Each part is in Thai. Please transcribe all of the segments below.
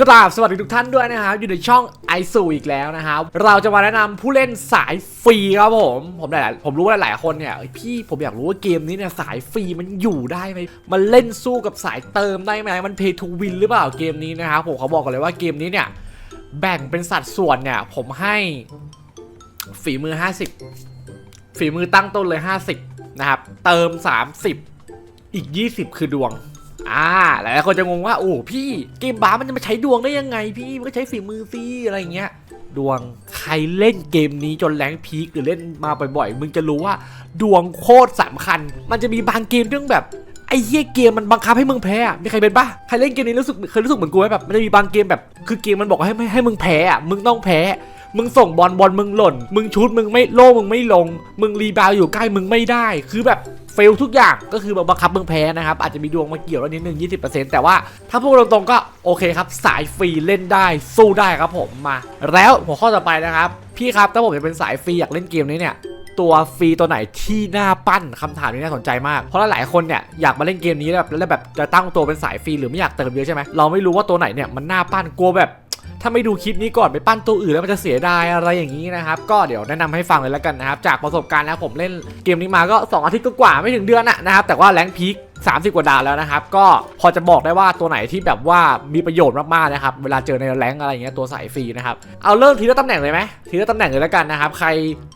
กราบสวัสดีทุกท่านด้วยนะครับ อยู่ในช่องไอซูอีกแล้วนะครับ เราจะมาแนะนำผู้เล่นสายฟรีครับผม ผมหลายผมรู้ว่าหลายๆคนเนี่ยเอ้ยพี่ผมอยากรู้ว่าเกมนี้เนี่ยสายฟรีมันอยู่ได้ไหมมันเล่นสู้กับสายเติมได้ไหมมันเพย์ทูวินหรือเปล่าเกมนี้นะครับผมเขาบอกกันเลยว่าเกมนี้เนี่ยแบ่งเป็นสัดส่วนเนี่ยผมให้ฝีมือ 50 ฝีมือตั้งต้นเลย 50 นะครับ เติม 30 อีก 20 คือดวง อ่าหลายคนจะงงว่าโอ้พี่เกมบามันจะมาใช้ดวงได้ยังไง พี่มันก็ใช้ฝีมือสิอะไรเงี้ยดวงใครเล่นเกมนี้จนแรงพีคหรือเล่นมาบ่อยๆ มึงจะรู้ว่าดวงโคตรสำคัญ มันจะมีบางเกมเรื่องแบบไอ้เหี้ยเกมมันบังคับให้มึงแพ้อะมีใครเป็นปะใครเล่นเกมนี้รู้สึกเคยรู้สึกเหมือนกูไหมแบบมันจะมีบางเกมแบบคือเกมมันบอกให้ให้ใหมึงแพ้อะมึงต้องแพ้ มึงส่งบอลบอลมึงหล่น มึงชุดมึงไม่โล่มึงไม่ลง มึงรีบาวอยู่ใกล้มึงไม่ได้ คือแบบ ฟลทุกอย่างก็คือบบบังคับมึงแพ้นะครับ อาจจะมีดวงมาเกี่ยวแล้วนิดนึง20%แต่ว่าถ้าพูดตรงๆก็โอเคครับ สายฟรีเล่นได้สู้ได้ครับผมมา แล้วหัวข้อต่อไปนะครับ พี่ครับถ้าผมจะเป็นสายฟรีอยากเล่นเกมนี้เนี่ยตัวฟรีตัวไหนที่น่าปั้นคำถามนี้น่าสนใจมาก เพราะหลายคนเนี่ยอยากมาเล่นเกมนี้แล้วแบบแล้วแบบจะตั้งตัวเป็นสายฟรีหรือไม่อยากเติมเยอะใช่ไหมเราไม่รู้ว่าตัวไหนเนี่ยมันน่าปั้นกลัวแบบ ถ้าไม่ดูคลิปนี้ก่อนไปปั้นตัวอื่นแล้วมันจะเสียดายอะไรอย่างนี้นะครับ ก็เดี๋ยวแนะนำให้ฟังเลยแล้วกันนะครับ จากประสบการณ์นะผมเล่นเกมนี้มาก็ 2 อาทิตย์กว่าไม่ถึงเดือนอะนะครับ แต่ว่าแรงพีค 30 กว่าดาวแล้วนะครับ ก็พอจะบอกได้ว่าตัวไหนที่แบบว่ามีประโยชน์มากๆนะครับ เวลาเจอในแรงอะไรเงี้ยตัวสายฟรีนะครับ เอาเริ่มทีละตำแหน่งเลยไหมทีละตำแหน่งเลยแล้วกันนะครับ ใคร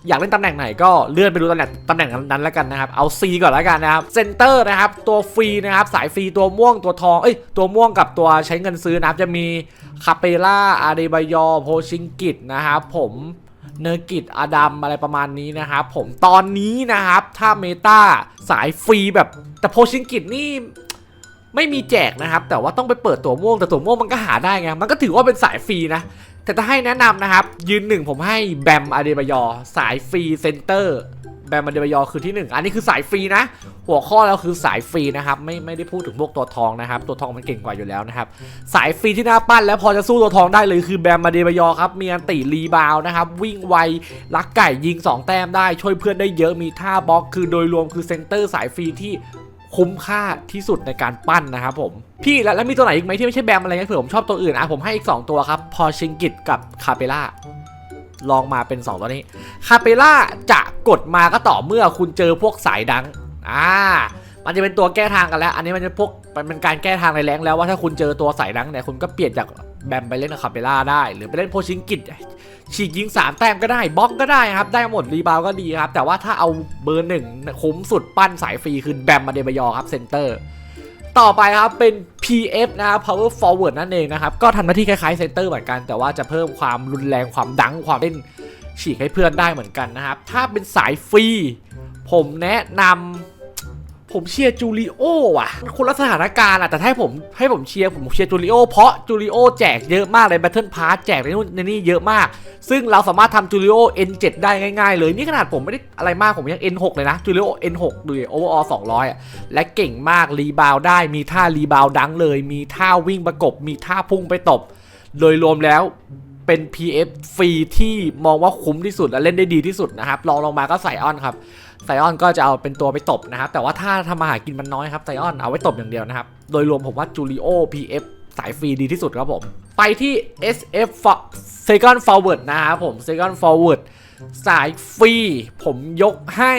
อยากเล่นตำแหน่งไหนก็เลื่อนไปดูตำแหน่งตำแหน่งนั้นแล้วกันนะครับ เอา C ก่อนแล้วกันนะครับ เซนเตอร์นะครับ ตัวฟรีนะครับ สายฟรีตัวม่วงตัวทอง เอ้ย ตัวม่วงกับตัวใช้เงินซื้อนะครับ จะมีคาเปล่าอาเดบายอโพชิงกิตนะครับผม เนอร์กิตอดัมอะไรประมาณนี้นะครับผมตอนนี้นะครับ ถ้าเมตาสายฟรีแบบแต่โพชิงกิตนี่ไม่มีแจกนะครับ แต่ว่าต้องไปเปิดตัวม่วงแต่ตัวม่วงมันก็หาได้ไงมันก็ถือว่าเป็นสายฟรีนะ แต่ถ้าให้แนะนำนะครับ ยืนหนึ่งผมให้แบมอาเดบายอ สายฟรีเซนเตอร์ แบมอาเดบยอคือที่หนึ่งอันนี้คือสายฟรีนะ หัวข้อแล้วคือสายฟรีนะครับ ไม่ไม่ได้พูดถึงพวกตัวทองนะครับ ตัวทองมันเก่งกว่าอยู่แล้วนะครับ สายฟรีที่น่าปั้นแล้วพอจะสู้ตัวทองได้เลยคือแบมมาเดบยอครับ มีอันติรีบาวนะครับ วิ่งไวลักไก่ยิง 2 แต้มได้ ช่วยเพื่อนได้เยอะ มีท่าบล็อก คือโดยรวมคือเซนเตอร์สายฟรีที่คุ้มค่าที่สุดในการปั้นนะครับผมพี่แล้วแล้วมีตัวไหนอีกไหมที่ไม่ใช่แบมอะไรเงี้ยเผื่อผมชอบตัวอื่นอะผมให้อีก 2 ตัวครับพอชิงกิตกับคาเปล่า ลองมาเป็น 2 ตัวนี้ คาเปล่าจะกดมาก็ต่อเมื่อคุณเจอพวกสายดัง อ่า มันจะเป็นตัวแก้ทางกันแล้ว อันนี้มันจะพวกมันเป็นการแก้ทางในแรงแล้วว่าถ้าคุณเจอตัวสายดังเนี่ยคุณก็เปลี่ยนจากแบมไปเล่นกับคาเปล่าได้ หรือไปเล่นโพชิงกิตฉีกยิงสามแต้มก็ได้บล็อกก็ได้ครับ ได้หมดรีบาวก็ดีครับ แต่ว่าถ้าเอาเบอร์หนึ่งคุ้มสุดปั้นสายฟรีคือแบมมาเดบยอครับเซนเตอร์ ต่อไปครับเป็น PF นะครับ Power Forward นั่นเองนะครับ ก็ทำหน้าที่คล้ายๆเซนเตอร์เหมือนกัน แต่ว่าจะเพิ่มความรุนแรงความดังความเล่นฉีกให้เพื่อนได้เหมือนกันนะครับ ถ้าเป็นสายฟรี ผมแนะนำ ผมเชียร์จูริโอว่ะคนละสถานการณ์อะแต่ถ้าให้ผมให้ผมเชียร์ผมเชียร์จูริโอเพราะจูริโอแจกเยอะมากเลย Battle Pass แจกในนู่นในนี่เยอะมาก ซึ่งเราสามารถทำจูริโอ N7 ได้ง่ายๆเลย นี่ขนาดผมไม่ได้อะไรมากผมยัง N6 เลยนะจูริโอ N6 ดูดิ overall 200อะและเก่งมากรีบาวได้มีท่ารีบาวดังเลย มีท่าวิ่งประกบ มีท่าพุ่งไปตบ โดยรวมแล้ว เป็น PF ฟรีที่มองว่าคุ้มที่สุดและเล่นได้ดีที่สุดนะครับลองลงมาก็ใส่ออนครับไซออนก็จะเอาเป็นตัวไปตบนะครับ แต่ว่าถ้าทำมาหากินมันน้อยครับไซออนเอาไว้ตบอย่างเดียวนะครับ โดยรวมผมว่าจูริโอ PF สายฟรีดีที่สุดครับผม ไปที่ SF f Second Forward นะครับผม Second Forward สายฟรีผมยกให้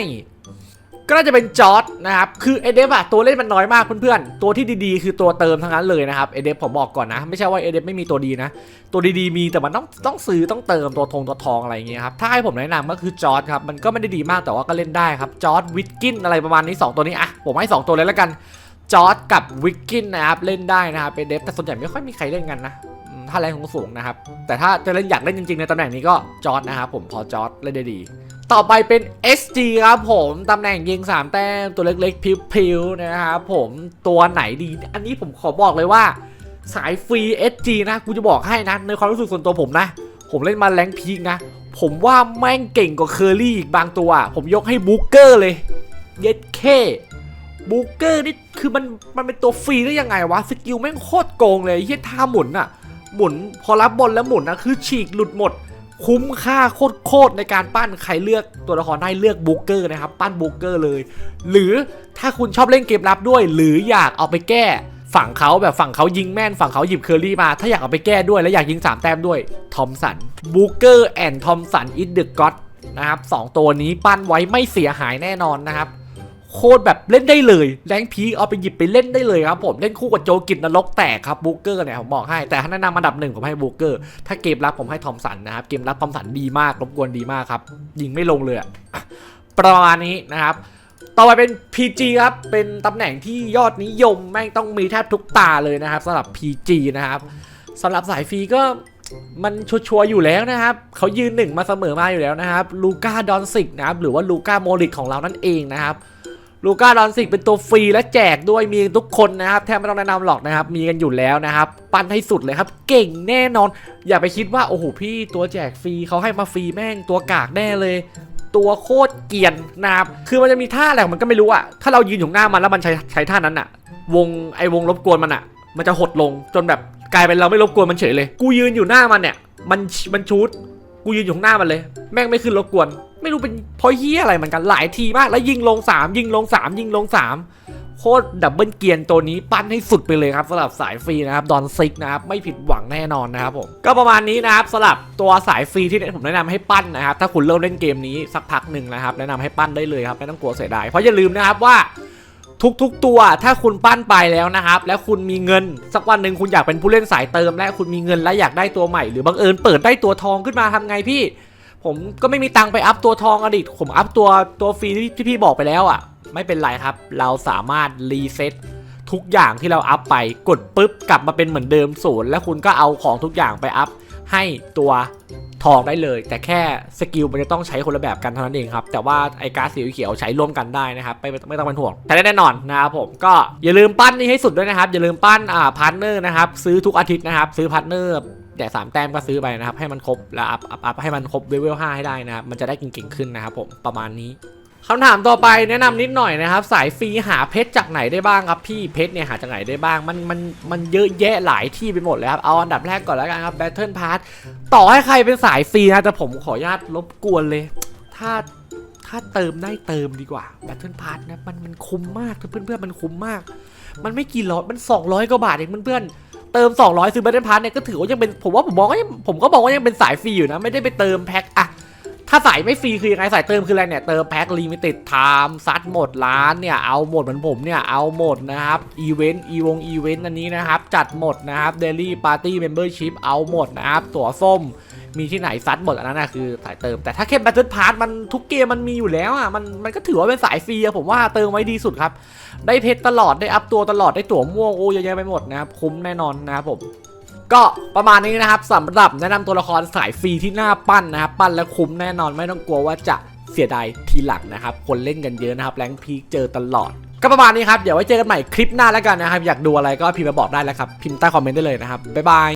ก็น่าจะเป็นจอร์ดนะครับ คือเอเดฟอะตัวเล่นมันน้อยมากเพื่อนๆ ตัวที่ดีๆ คือตัวเติมทั้งนั้นเลยนะครับเอเดฟผมบอกก่อนนะ ไม่ใช่ว่าเอเดฟไม่มีตัวดีนะ ตัวดีๆมีแต่มันต้องต้องซื้อต้องเติมตัวทงตัวทองอะไรอย่างเงี้ยครับ ถ้าให้ผมแนะนำก็คือจอร์ดครับ มันก็ไม่ได้ดีมากแต่ว่าก็เล่นได้ครับ จอร์ดวิกกินอะไรประมาณนี้ 2 ตัวนี้อะผมให้ 2 ตัวเลยแล้วกัน จอร์ดกับวิกกินนะครับเล่นได้นะครับเอเดฟแต่ส่วนใหญ่ไม่ค่อยมีใครเล่นกันนะถ้าแรงสูงนะครับ แต่ถ้าจะเล่นอยากเล่นจริงๆในตำแหน่งนี้ก็จอร์ดนะครับผมพอจอร์ดเล่นได้ดี ต่อไปเป็น SG ครับผมตำแหน่งยิง 3 แต้มตัวเล็กๆ พิวๆนะครับผมตัวไหนดี อันนี้ผมขอบอกเลยว่า สายฟรี SG นะกูจะบอกให้นะ ในความรู้สึกส่วนตัวผมนะ ผมเล่นมาแรงพีกนะ ผมว่าแม่งเก่งกว่าเคอรี่อีกบางตัว ผมยกให้บุ๊กเกอร์เลย เย็ดเคบุ๊กเกอร์นี่คือมันมันเป็นตัวฟรีได้ยังไงวะ สกิลแม่งโคตรโกงเลยเฮียท่าหมุนอะหมุนพอรับบอลแล้วหมุนนะคือฉีกหลุดหมด คุ้มค่าโคตรๆในการปั้นใครเลือกตัวละครได้เลือกบุกเกอร์นะครับ ปั้นบุกเกอร์เลย หรือถ้าคุณชอบเล่นเกมรับด้วย หรืออยากเอาไปแก้ฝั่งเขาแบบฝั่งเขายิงแม่นฝั่งเขาหยิบเคอรี่มา ถ้าอยากเอาไปแก้ด้วยและอยากยิง 3 แต้มด้วยทอมสันบูเกอร์แอนด์ทอมสันอิดเดอะก็อตนะครับสองตัวนี้ปั้นไว้ไม่เสียหายแน่นอนนะครับ โคตรแบบเล่นได้เลยแรงพีเอาไปหยิบไปเล่นได้เลยครับผมเล่นคู่กับโจกินนรกแตกครับบูเกอร์เนี่ยผมบอกให้แต่ถ้าแนะนำอันดับหนึ่งผมให้บูเกอร์ถ้าเกมรับผมให้ทอมสันนะครับเกมรับทอมสันดีมากรบกวนดีมากครับยิงไม่ลงเลยประมาณนี้นะครับต่อไปเป็น PG ครับ เป็นตำแหน่งที่ยอดนิยมแม่งต้องมีแทบทุกตาเลยนะครับสำหรับ PG นะครับสำหรับสายฟรีก็มันชัวร์อยู่แล้วนะครับเขายืนหนึ่งมาเสมอมาอยู่แล้วนะครับลูก้าดอนซิกนะครับหรือว่าลูก้าโมริกของเรานั่นเองนะครับ ลูก้าดอนซิกเป็นตัวฟรีและแจกด้วยมีทุกคนนะครับ แทบไม่ต้องแนะนำหรอกนะครับ มีกันอยู่แล้วนะครับ ปั้นให้สุดเลยครับ เก่งแน่นอน อย่าไปคิดว่า โอ้โหพี่ตัวแจกฟรีเขาให้มาฟรีแม่งตัวกากแน่เลย ตัวโคตรเกียนนะครับคือมันจะมีท่าอะไรของมันก็ไม่รู้อะถ้าเรายืนอยู่หน้ามันแล้วมันใช้ใช้ท่านั้นอะวงไอวงรบกวนมันอะมันจะหดลงจนแบบกลายเป็นเราไม่รบกวนมันเฉยเลย กูยืนอยู่หน้ามันเนี่ย มันมันชูด กูยืนอยู่ข้างหน้ามันเลย แม่งไม่ขึ้นรบกวน ไม่รู้เป็นเพราะเฮียอะไรเหมือนกันหลายทีมาก แล้วยิงลง 3 ยิงลง 3 ยิงลง 3 โคตรดับเบิลเกียนตัวนี้ปั้นให้สุดไปเลยครับสำหรับสายฟรีนะครับดอนซิกนะครับไม่ผิดหวังแน่นอนนะครับผมก็ประมาณนี้นะครับสำหรับตัวสายฟรีที่ผมแนะนำให้ปั้นนะครับถ้าคุณเริ่มเล่นเกมนี้สักพักหนึ่งนะครับแนะนำให้ปั้นได้เลยครับไม่ต้องกลัวเสียดายเพราะอย่าลืมนะครับว่า ทุกๆ ตัวถ้าคุณปั้นไปแล้วนะครับ แล้วคุณมีเงิน สักวันหนึ่งคุณอยากเป็นผู้เล่นสายเติม และคุณมีเงินและอยากได้ตัวใหม่หรือบังเอิญเปิดได้ตัวทองขึ้นมาทำไงพี่ ผมก็ไม่มีตังค์ไปอัพตัวทองอดีตผมอัพตัวตัวฟรีที่ที่พี่บอกไปแล้วอะ ไม่เป็นไรครับ เราสามารถรีเซ็ตทุกอย่างที่เราอัพไปกดปุ๊บกลับมาเป็นเหมือนเดิมศูนย์แล้วคุณก็เอาของทุกอย่างไปอัพให้ตัว ทองได้เลย แต่แค่สกิลมันจะต้องใช้คนละแบบกันเท่านั้นเองครับ แต่ว่าไอ้การ์ดสีเขียวใช้ร่วมกันได้นะครับไม่ไม่ต้องเป็นห่วงแต่แน่นอนนะครับผมก็อย่าลืมปั้นนี่ให้สุดด้วยนะครับ อย่าลืมปั้นอ่าพาร์ทเนอร์นะครับซื้อทุกอาทิตย์นะครับซื้อพาร์ทเนอร์แต่สามแต้มก็ซื้อไปนะครับให้มันครบแล้วอัพอัพอัพให้มันครบเลเวล5ให้ได้นะครับมันจะได้เก่งๆขึ้นนะครับผมประมาณนี้ คำถามต่อไปแนะนำนิดหน่อยนะครับ สายฟรีหาเพชรจากไหนได้บ้างครับพี่เพชรเนี่ยหาจากไหนได้บ้างมันมันมันเยอะแยะหลายที่ไปหมดเลยครับเอาอันดับแรกก่อนแล้วกันครับ Battle Pass ต่อให้ใครเป็นสายฟรีนะแต่ผมขออนุญาตรบกวนเลย ถ้าถ้าเติมได้เติมดีกว่า Battle Pass นะมันมันคุ้มมากเพื่อนๆมันคุ้มมาก มันไม่กี่ร้อยมัน 200กว่าบาทเองเพื่อนๆเติม 200 ซื้อ Battle Pass เนี่ยก็ถือว่ายังเป็นผมว่าผมมองว่ายังผมก็บอกว่ายังเป็นสายฟรีอยู่นะ ไม่ได้ไปเติมแพ็คอะ ถ้าสายไม่ฟรีคือยังไงสายเติมคืออะไรเนี่ย เติมแพ็คลิมิเต็ดไทม์ซัดหมดร้านเนี่ย เอาหมดเหมือนผมเนี่ย เอาหมดนะครับ อีเวนต์ อีวง อีเวนต์อันนี้นะครับ จัดหมดนะครับเดลี่ปาร์ตี้เมมเบอร์ชิพเอาหมดนะครับ ตั๋วส้มมีที่ไหนซัดหมดอันนั้นนะคือสายเติม แต่ถ้าแค่ Battle Pass มันทุกเกมมันมีอยู่แล้วอะมันมันก็ถือว่าเป็นสายฟรีอะผมว่าเติมไว้ดีสุดครับ ได้เพชรตลอดได้อัพตัวตลอดได้ตั๋วม่วงโอ้เยอะแยะไปหมดนะครับคุ้มแน่นอนนะครับผม ก็ประมาณนี้นะครับสำหรับแนะนำตัวละครสายฟรีที่น่าปั้นนะครับ ปั้นและคุ้มแน่นอนไม่ต้องกลัวว่าจะเสียดายทีหลังนะครับ คนเล่นกันเยอะนะครับแรงพีคเจอตลอด ก็ประมาณนี้ครับ เดี๋ยวไว้เจอกันใหม่คลิปหน้าแล้วกันนะครับ อยากดูอะไรก็พิมพ์มาบอกได้แล้วครับ พิมพ์ใต้คอมเมนต์ได้เลยนะครับ บ๊ายบาย